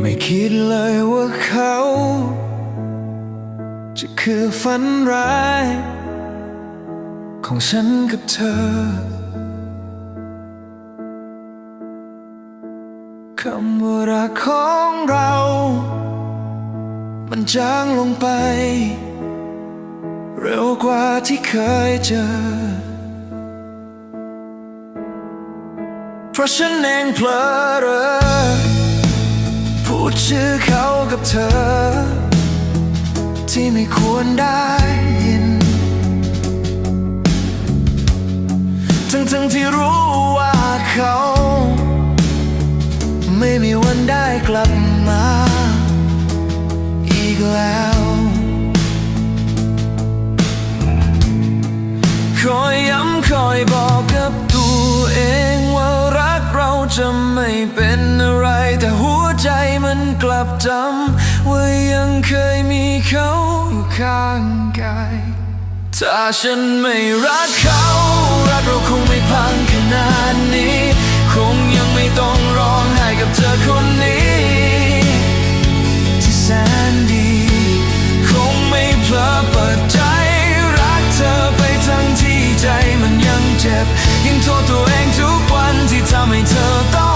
ไม่คิดเลยว่าเขา จะคือฝันร้าย ของฉันกับเธอคำว่ารักของเรา มันจางลงไป เร็วกว่าที่เคยเจอ เพราะฉันเองเผลอเรอพู ดชื่อเขากับเธอ ที่ไม่ควรได้ยิน ทั้งทั้งๆที่รู้ว่าเขา ไม่มีวันได้กลับมา อีกแล้ว คอยย้ำคอยบอกกับตัวเองว่ารักเราจะ ใจมันกลับจำว่ายังเคยมีเขาอยู่ข้างกายถ้าฉันไม่รักเขา รักเราคงไม่พังขนาดนี้ คงยังไม่ต้องร้องไห้กับเธอคนนี้ ที่แสนดี คงไม่เพลอเปิดใจ รักเธอไปทั้งที่ใจมันยังเจ็บ ยังโทษตัวเองทุกวันที่ทำให้เธอต้อง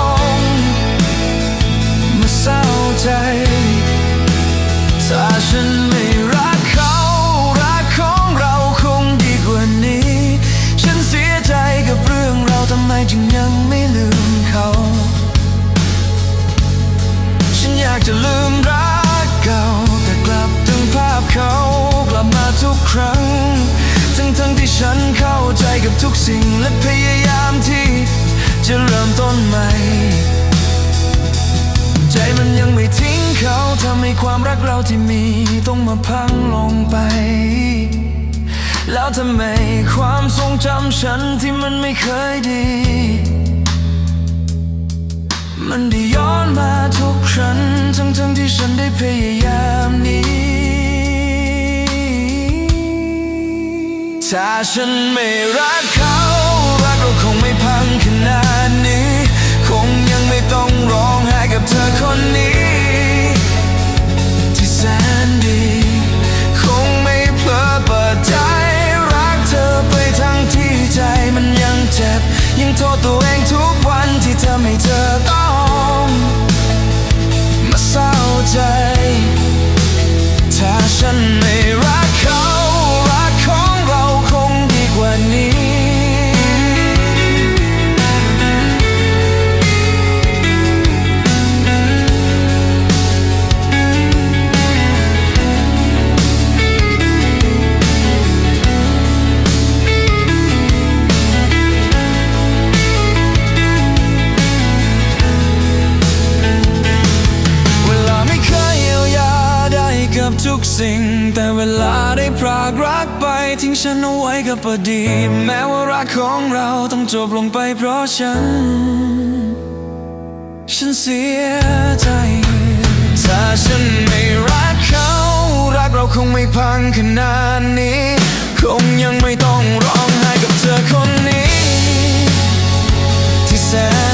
ทั้ฉันเข้าใจกับทุกสิ่งและพยายามที่จะเริ่มต้นใหม่ ใจมันยังไม่ทิ้งเขาทำให้ความรักเราที่มีต้องมาพังลงไป แล้วทำไมความทรงจำฉันที่มันไม่เคยดี มันได้ย้อนมาทุกครั้งทั้งทั้งๆที่ฉันได้พยายาม ถ้าฉันไม่รักเขา บทุกสิ่ง แต่เวลาได้พรากรักไป ทิ้งฉันเอาไว้กับอดีตแม้ว่ารักของเราต้องจบลงไปเพราะฉัน ฉันเสียใจ ถ้าฉันไม่รักเขา รักเราคงไม่พังขนาดนี้ คงยังไม่ต้องร้องไห้กับเธอคนนี้ ที่แสน